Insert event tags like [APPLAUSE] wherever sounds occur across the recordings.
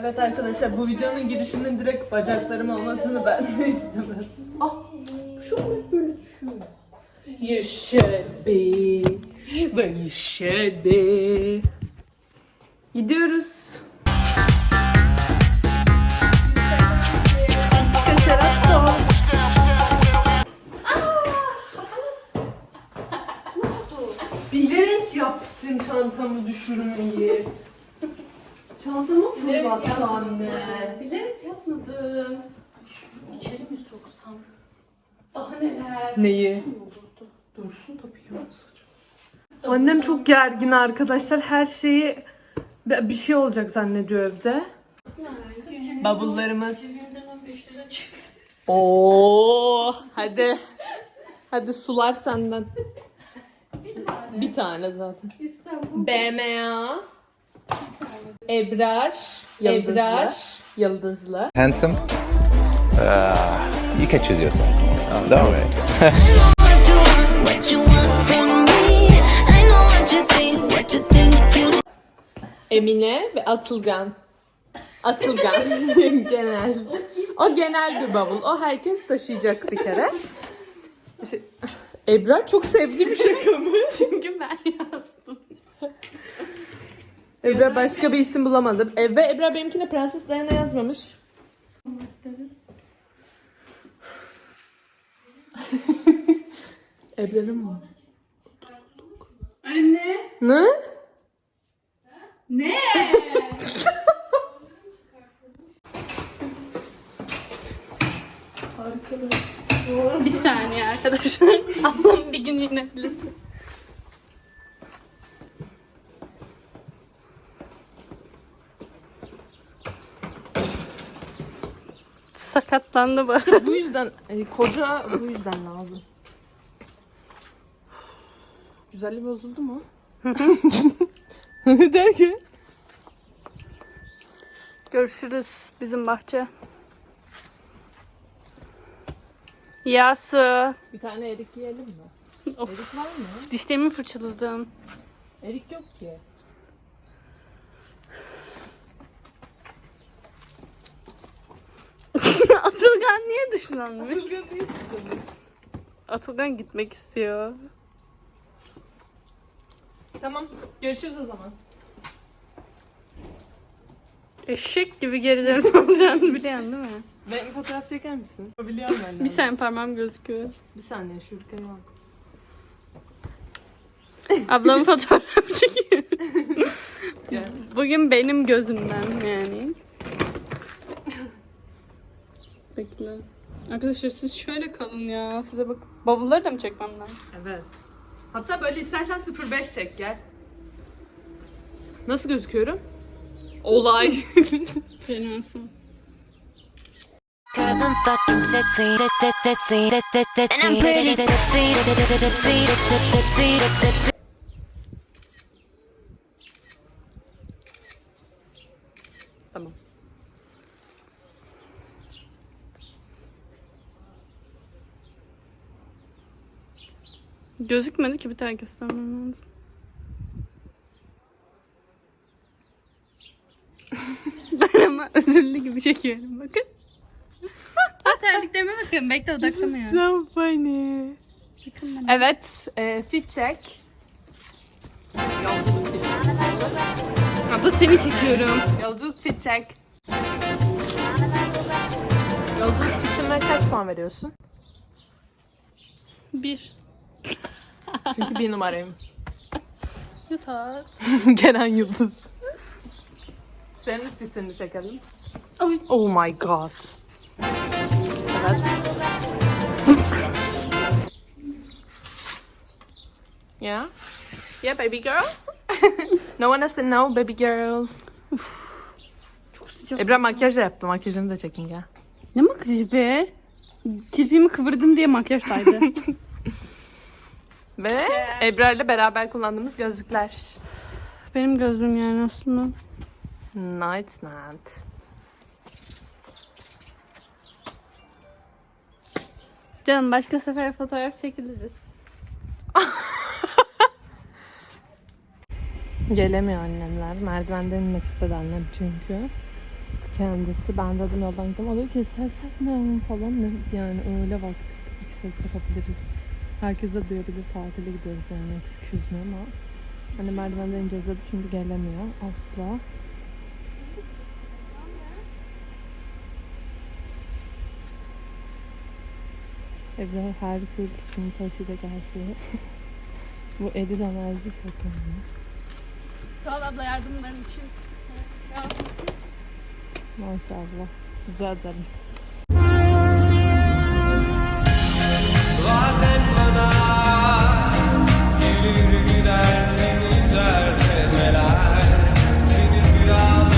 Evet arkadaşlar bu videonun girişinin direkt bacaklarım olmasını ben de istemez. Ah şu an hep böyle düşüyor. You should be where you should be. Soksam? Daha neler? Neyi? Dursun tabii ki Annem çok gergin arkadaşlar. Her şeyi bir şey olacak zannediyor evde. Bavullarımız. Oo, hadi. [LAUGHS] Hadi sular senden. Bir tane zaten. İstanbul. BMA. Ebrar. Ebrar. Yıldızlı. handsome? Uh, what you think you Emine ve Atılgan. Atılgan [LAUGHS] genel. O genel bir bavul. O herkes taşıyacak bir kere. Ebrar çok sevdiğim şakamı. [LAUGHS] Çünkü ben yazdım. Ebrar başka bir isim bulamadım. E, ve Ebrar benimkine Prenses Diana yazmamış. Ebrar'ın mı? Anne. Ne? Ne? bir saniye arkadaşlar. [LAUGHS] Ablam bir gün inebilirsin. Sakatlandı bu. bu yüzden e, koca bu yüzden lazım. Güzelliği bozuldu mu? [LAUGHS] ne der ki? Görüşürüz bizim bahçe. Yası. Bir tane erik yiyelim mi? [LAUGHS] Of. Erik var mı? Dişlerimi fırçaladım. Erik yok ki. [LAUGHS] Atılgan niye dışlanmış? Atılgan gitmek istiyor. Tamam. Görüşürüz o zaman. Eşek gibi geri dönüp [LAUGHS] olacağını biliyorsun değil mi? Ben fotoğraf çeker misin? Biliyorum ben de. Bir saniye parmağım gözüküyor. Bir saniye şuraya bak. Ablam [LAUGHS] fotoğraf çekiyor. Gel. Bugün benim gözümden yani. Bekle. Arkadaşlar siz şöyle kalın ya. Size bak. Bavulları da mı çekmem lazım? Evet. Hatta böyle istersen 05 çek gel. Nasıl gözüküyorum? Olay. Benim nasıl? Cause I'm fucking tipsy, tip, tip, tipsy, tip, tip, tipsy, and I'm pretty tipsy, tip, tip, tipsy, tip, tip, tipsy, tip, tipsy. Gözükmedi ki bir tane göstermem lazım. [LAUGHS] ben ama özürlü gibi çekiyorum bakın. Terliklerime bakın. Bekle odaklanıyor. So funny. Evet, e, fit check. Yolculuk fit. Ha, bu seni çekiyorum. Yolculuk fit check. Yolculuk fitime kaç puan veriyorsun? Bir. Çünkü bir numarayım. Yutar. [LAUGHS] Gelen yıldız. Senin fitini çekelim. Ay. Oh my god. Evet. yeah? Yeah, baby girl. [LAUGHS] no one has to know, baby girl. Ebra makyaj da yaptı. Makyajını da çekin gel. Ne makyajı be? Kirpiğimi kıvırdım diye makyaj saydı. [LAUGHS] Ve Ebra ile beraber kullandığımız gözlükler. Benim gözlüğüm yani aslında. Night night. Canım başka sefer fotoğraf çekiliriz. [LAUGHS] Gelemiyor annemler. Merdivenden inmek istedi annem çünkü. kendisi. Ben dedim yoldan gittim. O dedi ki ses yapmayalım falan. Yani öyle vakti tabii ki ses yapabiliriz. Herkes de duyabilir. Tatile gidiyoruz yani. Excuse me ama. Hani merdivenden ineceğiz dedi. Şimdi gelemiyor. Asla. Ebru her türlü taşıyacak her şeyi. [LAUGHS] Bu Edil enerji sakın. Sağ ol abla yardımların için. Maşallah. Rica ederim. Bazen gelir gider seni dert etmeler. Seni rüyalarımda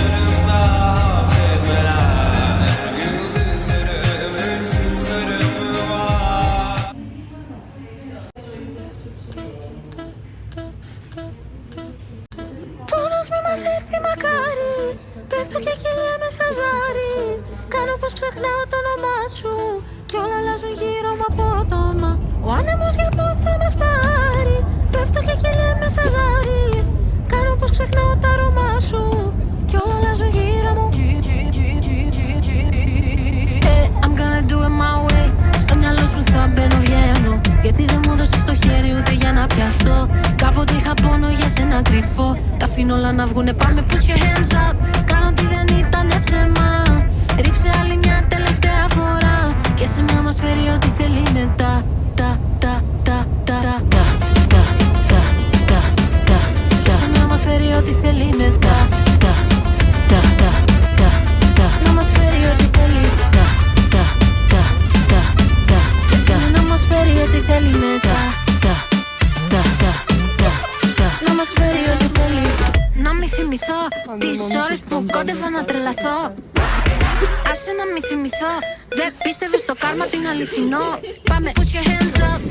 πίστευες στο κάρμα την αληθινό Πάμε put your hands up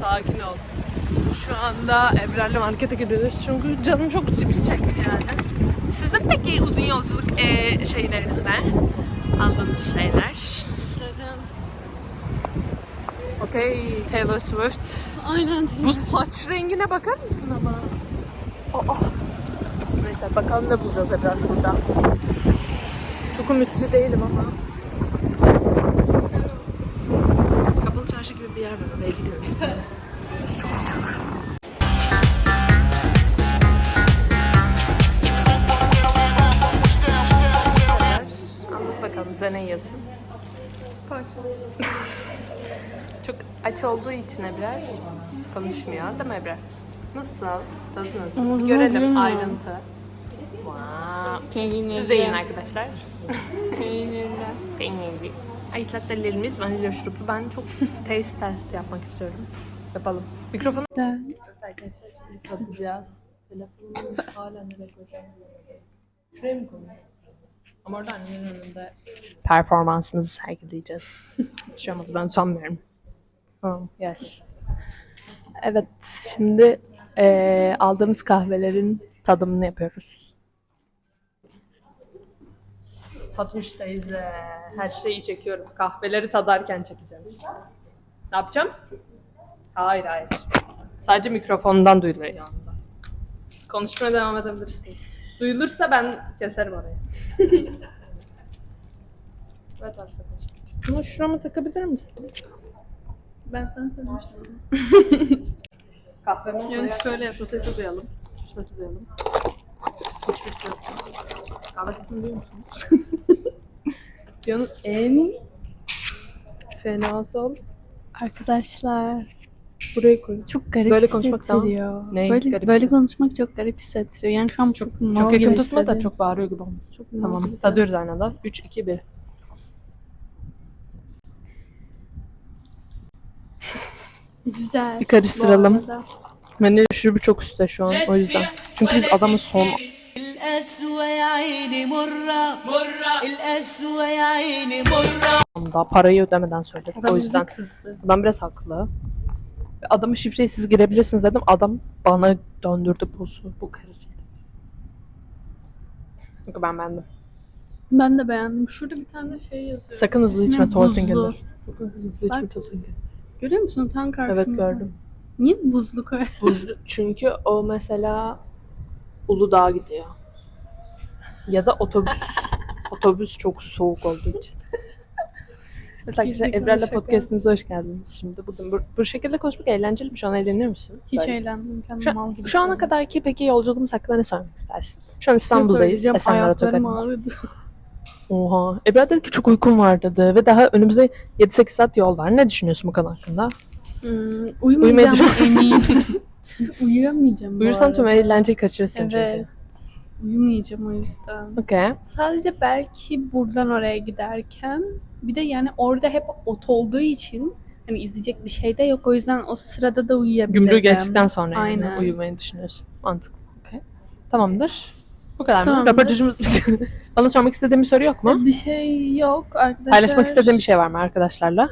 Sakin ol. Şu anda Ebrar'la markete gidiyoruz çünkü canım çok cips çekti yani. Sizin peki uzun yolculuk eee, şeyleriniz ne? Aldığınız şeyler? Okey, Taylor Swift. Aynen. Bu saç rengine bakar mısın ama? Aa. Neyse bakalım ne bulacağız Ebrar burada. Çok ümitli değilim ama. Kapalı çarşı gibi bir yer var. Oraya gidiyoruz. Çok sıcak. Anlat bakalım bize ne yiyorsun? [LAUGHS] Çok aç olduğu için Ebrar konuşmuyor değil mi Ebrar? Nasıl? Tadı nasıl? Görelim ayrıntı. Peynirli. Siz de yiyin arkadaşlar. Peynirli. Peynirli. Ice latte'lerimiz vanilya şuruplu. Ben çok taste test yapmak istiyorum. Yapalım. Mikrofonu arkadaşlar şimdi satacağız. Telefonumu hala nereye koyacağım? Şuraya mı koyacağım? Ama orada annemin önünde performansımızı sergileyeceğiz. [LAUGHS] Olmaz ben utanmıyorum. Tamam gel. Evet şimdi eee, aldığımız kahvelerin tadımını yapıyoruz. Fatmış teyze her şeyi çekiyorum. Kahveleri tadarken çekeceğim. Ne yapacağım? Hayır hayır. Sadece mikrofondan duyuluyor yanında. Konuşmaya devam edebilirsin. Duyulursa ben keserim orayı. [LAUGHS] evet arkadaşlar. Bunu şurama takabilir misin? Ben sana söylemiştim. Kahvemi yani şöyle yap. Şu sesi duyalım. Şu sesi duyalım. Hiçbir ses yok. Kahve sesini duyuyor musunuz? Dünyanın en fenasal Arkadaşlar buraya koy. çok garip Böyle konuşmak daha- hissettiriyor. Ne? Böyle, Garip böyle hisset- konuşmak çok garip hissettiriyor. Yani şu an çok Çok gibi yakın tutma da çok bağırıyor gibi olmasın. Çok mal Tamam. gibi. Tadıyoruz aynı anda. 3, 2, 1. Güzel. Bir karıştıralım. Bu arada. Şurubu çok üstte şu an o yüzden. Çünkü biz adamı son القسوة يا عيني مرة مرة القسوة يا عيني مرة anda parayı ödemeden söyledik. Adam o bizi yüzden kızdı. adam biraz haklı. Ve Adamın şifreyi siz girebilirsiniz dedim. Adam bana döndürdü pozu. Bu karıcı. Çünkü ben bendim. Ben de beğendim. Şurada bir tane de şey yazıyor. Sakın hızlı İsmi içme buzlu. Tolfinger'ler. Sakın hızlı içme Bak. Tolfinger. Görüyor musun? Tam karşımda. Evet gördüm. Niye buzlu koy? Buzlu çünkü o mesela Uludağ'a gidiyor. Ya da otobüs. [LAUGHS] otobüs çok soğuk olduğu için. Evet arkadaşlar Gerizekalı Ebrar'la şaka. podcastimize hoş geldiniz şimdi. Bugün bu, bu şekilde konuşmak eğlenceli mi? Şu an eğleniyor musun? Hiç Böyle. eğlendim. Kendimi Şu, mal gibi şu ana hissediyorum. kadarki peki yolculuğumuz hakkında ne söylemek istersin? Şu an İstanbul'dayız. Esenler Ayaklarım Otogarı'nda. ağrıdı. Oha. Ebrar dedi ki çok uykum var dedi ve daha önümüzde 7-8 saat yol var. Ne düşünüyorsun bu konu hakkında? Hmm, uyumayacağım eminim. [LAUGHS] Uyuyamayacağım bu Uyursan tüm arada. eğlenceyi kaçırırsın Evet. Uyumayacağım o yüzden. Okey. Sadece belki buradan oraya giderken bir de yani orada hep ot olduğu için hani izleyecek bir şey de yok. O yüzden o sırada da uyuyabilirim. Gümrüğü geçtikten sonra yani Aynen. uyumayı düşünüyorsun. Mantıklı. Okey. Tamamdır. Bu kadar mı? Tamamdır. Röportajımız bitti. [LAUGHS] Bana sormak istediğin bir soru yok mu? Bir şey yok arkadaşlar. Paylaşmak istediğin bir şey var mı arkadaşlarla?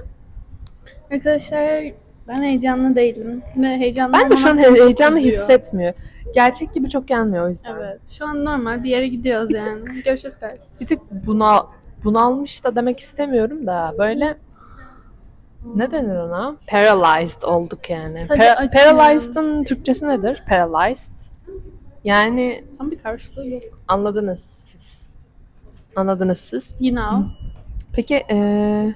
Arkadaşlar ben heyecanlı değilim. Ve heyecanlı Ben de şu an he- heyecanlı hissetmiyor. Gerçek gibi çok gelmiyor o yüzden. Evet. Şu an normal bir yere gidiyoruz yani. Görüşürüz kardeşim. Bir tık buna bunalmış da demek istemiyorum da böyle ne denir ona? Paralyzed olduk yani. Açıyorum. paralyzed'ın Türkçesi nedir? Paralyzed. Yani Tam bir karşılığı yok. anladınız siz. Anladınız siz. You know. Peki eee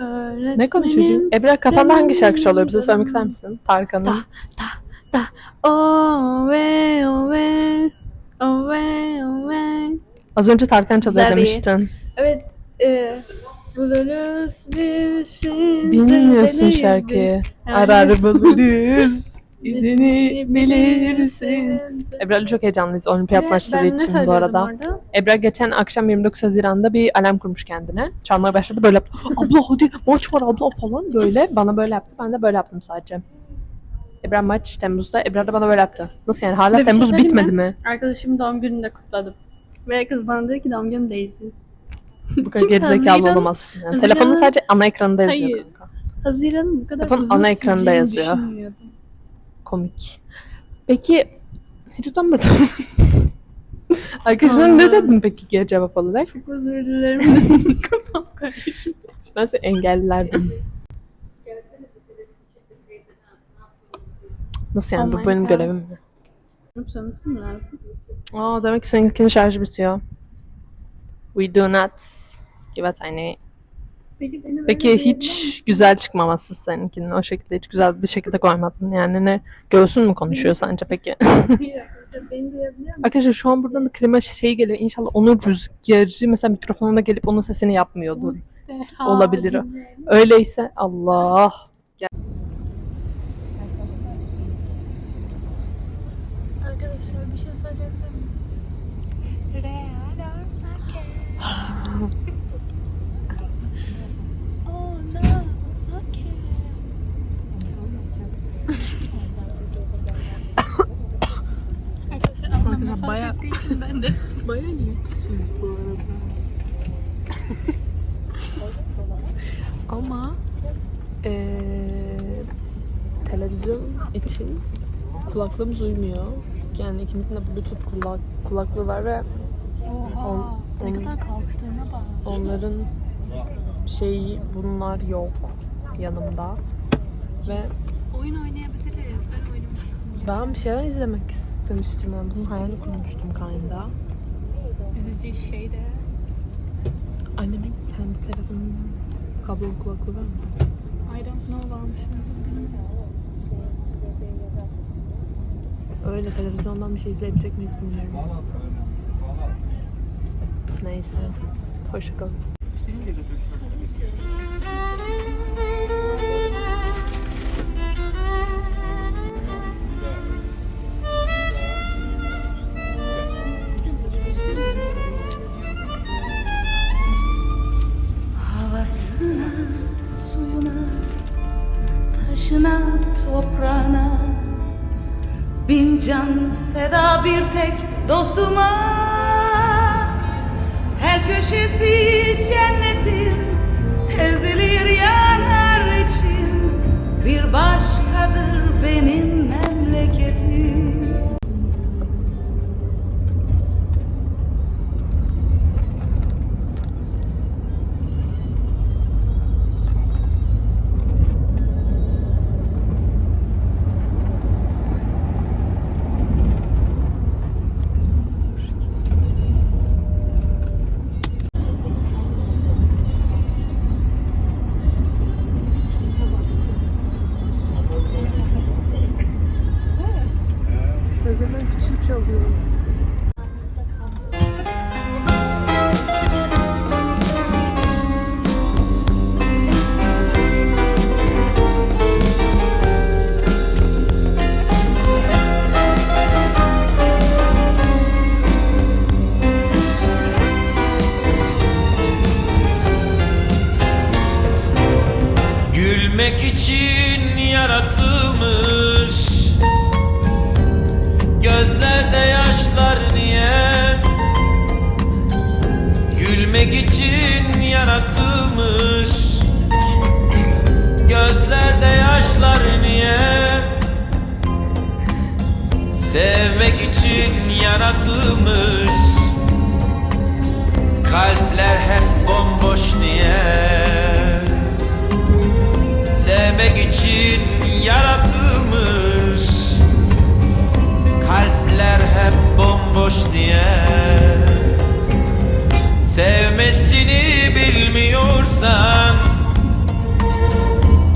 Öğretmenim. ne konuşuyorsun? Ebrar kafanda hangi şarkı çalıyor? Bize söylemek ister misin? Tarkan'ın. Owe, owe, owe, owe. Az önce Tarkan çalıyor Zabi. demiştin. Evet. E, buluruz bilsin. Bilmiyorsun şarkıyı. biz. Arar [LAUGHS] buluruz. İzini bilirsin. Ebrar'la çok heyecanlıyız olimpiyat Evet, maçları ben ne için bu arada. orada? Ebrar geçen akşam 29 Haziran'da bir alarm kurmuş kendine. Çalmaya başladı böyle yaptı. Abla hadi maç var abla falan böyle. Bana böyle yaptı. Ben de böyle yaptım sadece. Ebrar maç Temmuz'da. Ebrar da bana böyle yaptı. Nasıl yani? Hala bir şey Temmuz söyleyeyim bitmedi mi? Arkadaşımın doğum gününü de kutladım. Ve kız bana dedi ki doğum günü değildi. Bu kadar gerizekalı olamazsın. Yani. Haziran- Telefonun sadece ana ekranında yazıyor Hayır. kanka. Haziran'ın bu kadar Telefon uzun ana ekranında yazıyor. Komik. Peki hiç utanmadın mı? [LAUGHS] Arkadaşlar ne dedin peki ki cevap olarak? Çok özür dilerim. [LAUGHS] Kafam karıştı. Ben seni engellerdim. Nasıl yani? Oh Bu benim God. görevim mi? Yanıp sönmesi mi lazım? Aa demek ki seninkinin şarjı bitiyor. We do not give a tiny. Peki Peki hiç güzel çıkmaması seninkinin o şekilde hiç güzel bir şekilde koymadın. Yani ne göğsün mü konuşuyor sence peki? [LAUGHS] Beni duyabiliyor musun? Arkadaşlar şu an buradan da klima şeyi geliyor. İnşallah onun rüzgarı mesela mikrofonuna gelip onun sesini yapmıyordur. Olabilir o. Öyleyse Allah. Arkadaşlar bir şey söyleyebilir miyim? Arkadaşlar ben de [LAUGHS] Baya lüksüz bu arada. [LAUGHS] Ama eee, televizyon için kulaklığımız uymuyor. Yani ikimizin de bluetooth kulak, kulaklığı var ve Oha On- ne on- kadar kalktığına bak. onların şeyi bunlar yok yanımda. Ve Oyun oynayabiliriz. Ben oynamıştım. ben bir şeyler izlemek istemiştim. Yani bunun hayalini kurmuştum kinda. İzleyeceği şey de. Annemin kendi telefonunun kablolu kulaklığı var mı? I don't know varmış. Öyle televizyondan bir şey izleyebilecek miyiz bilmiyorum. Neyse. Hoşçakalın. Havasına, can feda bir tek yaratılmış. Kalpler hep bomboş niye Sevmek için yaratılmış. Kalpler hep bomboş niye Sevmesini bilmiyorsan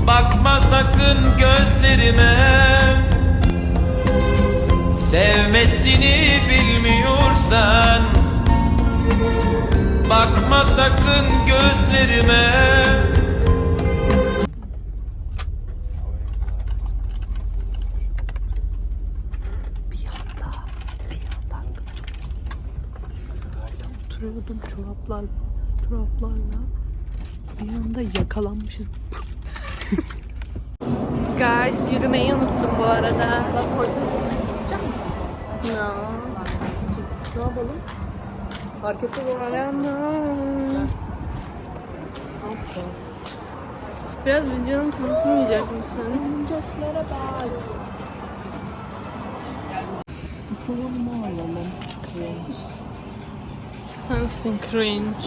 Bakma sakın gözlerime Sevmesini bilmiyorsan Bakma sakın gözlerime Oturuyordum çoraplar, çoraplarla. Bir anda yakalanmışız. Guys yürümeyi unuttum bu arada. Bak Ne yapalım? Markette dolan. Biraz videonun tanıtmayacak mısın? Isılımını alalım. Sensin cringe.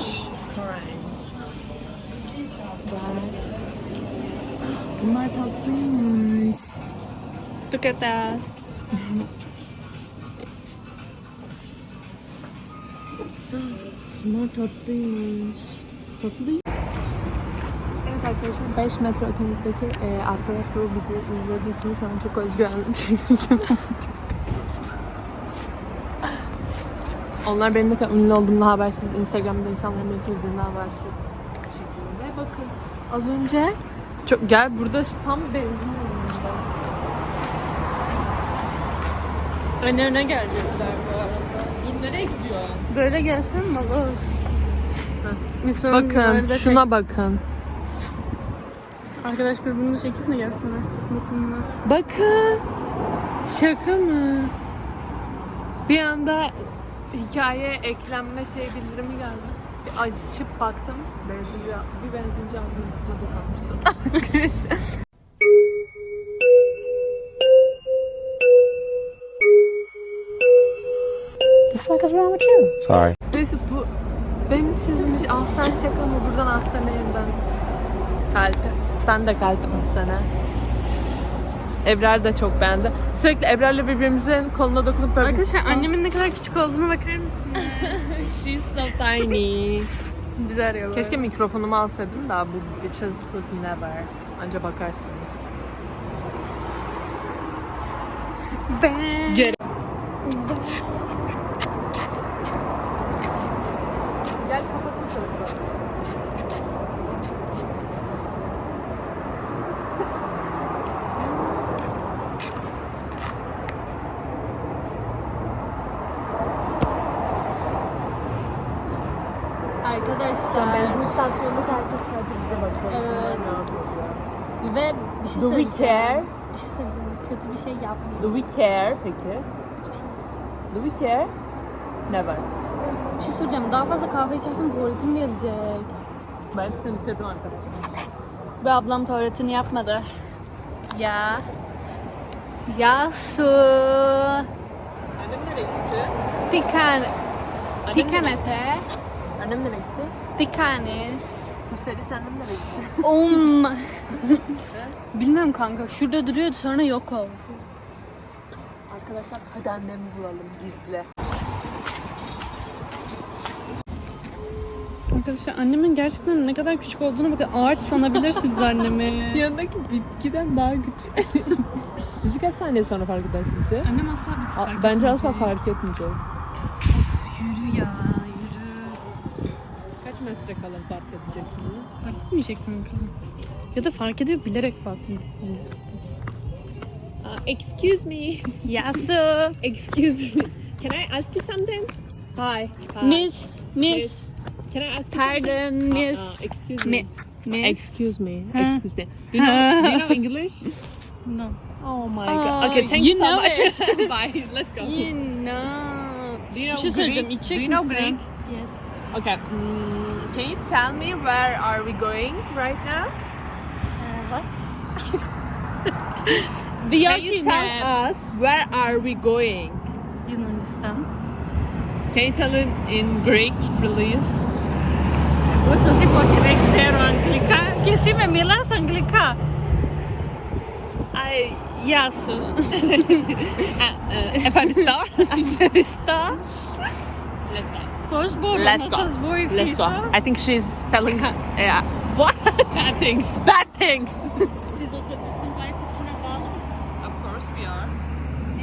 Bunlar tatlıymış. Look at that. [LAUGHS] Bunlar tatlıymış. Tatlı Evet arkadaşlar 5 metre ötemizdeki e, arkadaş grubu bizi izlediği için şu an çok özgüvenli [LAUGHS] Onlar benim ne kadar ünlü olduğumda habersiz, Instagram'da insanların beni çizdiğinde habersiz bir şekilde. Bakın az önce çok gel burada tam benzin. Önüne gelecekler bu arada. Dur nereye gidiyor? Böyle gelsen mi olur? İnsanın Bakın böyle de şuna bakın. Arkadaş birbirini çekip de gelsene. Bakın buna. Bakın. Şaka mı? Bir anda hikaye eklenme şey bildirimi geldi. Bir açıp baktım. Benzinci, bir benzinci [LAUGHS] abinin adı kalmıştı. Sorry. Neyse bu beni çizmiş. Ah sen şaka mı? Buradan ah sana yeniden. Kalbi. Sen de kalbi ah sana. Ebrar da çok beğendi. Sürekli Ebrar'la birbirimizin koluna dokunup böyle... Arkadaşlar annemin ne kadar küçük olduğuna bakar mısın? [LAUGHS] She's so tiny. Bizi arıyorlar. Keşke mikrofonumu alsaydım da bu bitches would never. Anca bakarsınız. Ben... Gel. Arkadaşlar Benzin istasyonunda herkes sadece bize bakıyor. Evet. Ve bir şey Do we care? Bir şey söyleyeceğim. Kötü bir şey yapmayın. Do we care peki? Do we care? Never. Bir şey söyleyeceğim. Daha fazla kahve içersem tuvaletim gelecek. Ben seni sevdim arkadaşlar. Ve ablam tuvaletini yapmadı. Ya. Ya su. Annem nereye gitti? Pikan. Pikanete. Annem nereye gitti? Pikanis. Bu seriç annem nereye gitti? Om. [LAUGHS] Bilmiyorum kanka. Şurada duruyordu sonra yok oldu. Arkadaşlar hadi annemi bulalım gizli. Arkadaşlar annemin gerçekten ne kadar küçük olduğunu bakın. Ağaç sanabilirsiniz annemi. [LAUGHS] Yanındaki bitkiden daha küçük. [LAUGHS] Bizi kaç saniye sonra fark eder sizce? Annem asla bizi fark Bence asla etmeyecek. fark etmeyecek. Yürü ya. Kaç metre kala fark edecek bizi? Fark etmeyecek kanka. Ya da fark ediyor bilerek bakmıyor. excuse me. [LAUGHS] Yasu. Excuse me. Can I ask you something? Hi. Hi. Miss. Miss. Can I ask you Pardon something? miss. Uh, uh, excuse me. Ne? Excuse me. Huh? Excuse me. Do you know, do you know English? [LAUGHS] No. Oh my Aa, god. Okay, thank you you, so know much. [LAUGHS] Bye. Let's go. You know. Do you know Bir şey söyleyeceğim. Greek? İçecek Do you know misin? Greek? Yes. Okay. mm, can you tell me where are we going right now? What? [LAUGHS] Can you tell us where are we going? Yunanistan. Can you tell it in Greek, please? Questo si può che Xero Anglica. Che si me Milas Anglica. Ay, Yasu. [LAUGHS] [LAUGHS] Uh, uh, Afghanistan. Sta. Let's go. Pozbor. Let's go. Let's go. I think she's telling her yeah, What? [LAUGHS] bad things. Bad things. Siz otobüsün wifi'sine bağlı mısınız? Of course we are.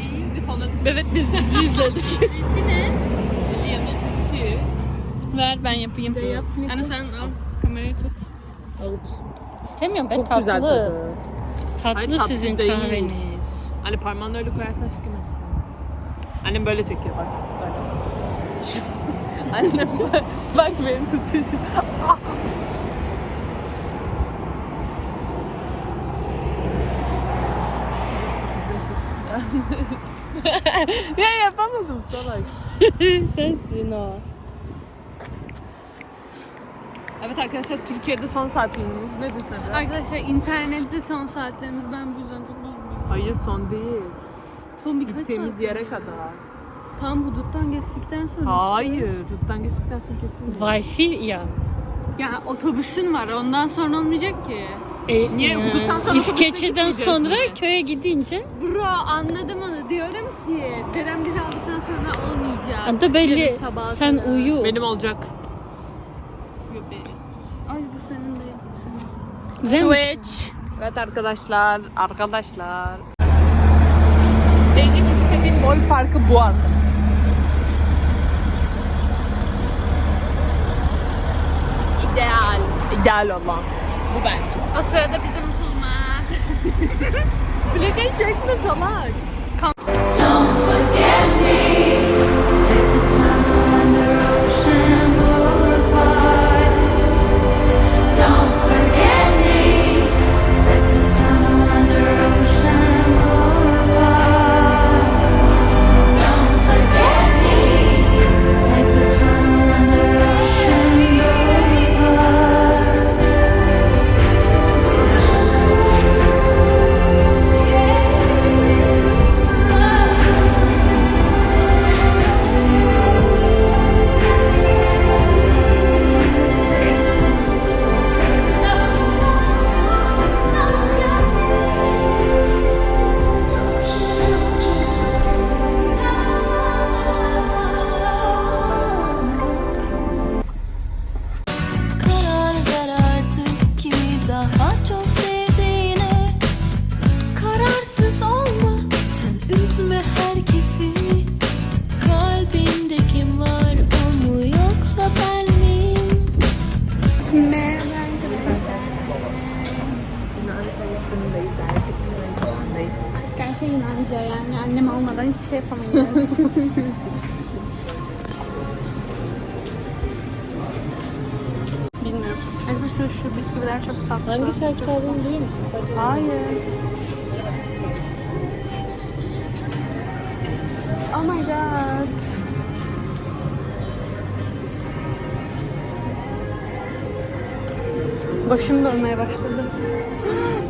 Sizi falan [LAUGHS] Evet biz dizi izledik. [LAUGHS] Dizi ne? Ki. Ver ben yapayım. De yap, yap. Anne sen al kamerayı tut. Avuç. İstemiyorum ben Çok tatlı. güzel tadı. Tatlı Hayır, tatlı sizin değil. kahveniz. Hani parmağını öyle koyarsan tükemezsin. Annem böyle çekiyor bak. Böyle. Annem bak, bak benim tutuşum. [LAUGHS] ya yapamadım salak. [LAUGHS] Sensin o. Evet arkadaşlar Türkiye'de son saatlerimiz. Ne desene? Arkadaşlar internette son saatlerimiz ben bu yüzden çok mutluyum. Hayır son değil. Son birkaç Gittiğimiz saat. yere kadar. Tam huduttan geçtikten sonra. Hayır. Ruttan geçtikten sonra kesin. Wi-Fi ya. Ya otobüsün var ondan sonra olmayacak ki. E, Niye? Huduttan sonra otobüse İskeçe'den gitmeyeceğiz sonra mi? köye gidince. Bro anladım onu diyorum ki dedem bizi aldıktan sonra olmayacak. Adı belli. Yarın sabaha Sen kadar. uyu. Benim olacak. Ay bu senin değil. Bu senin. Güzel mi? Switch. Evet arkadaşlar, arkadaşlar. Benim istediğim boy farkı bu arada. İdeal. İdeal olan. Bu bence. O sırada bizim pulma. [LAUGHS] Plakayı çekme salak. Don't Arkadaşlar şu bisküviler çok tatlı. Hangi şarkı çaldığını biliyor musun sadece? Hayır. Oh my god. Başım dönmeye başladı. [GASPS]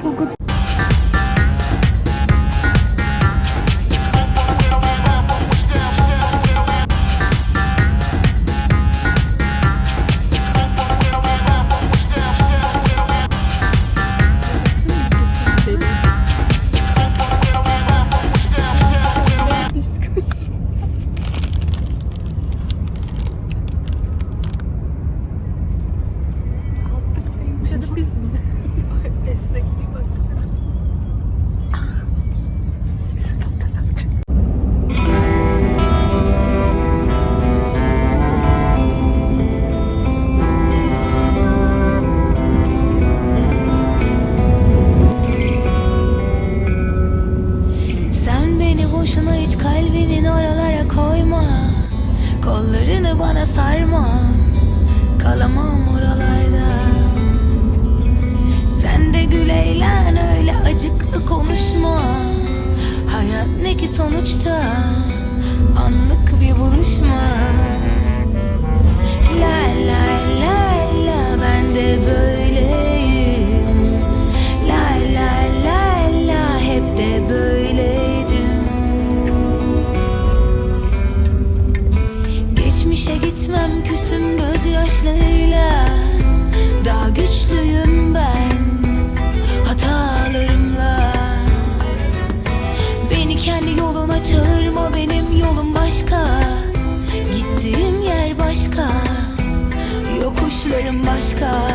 İşe gitmem küsüm gözyaşlarıyla. Daha güçlüyüm ben hatalarımla. Beni kendi yoluna çağırma benim yolum başka. Gittiğim yer başka Yokuşlarım başka.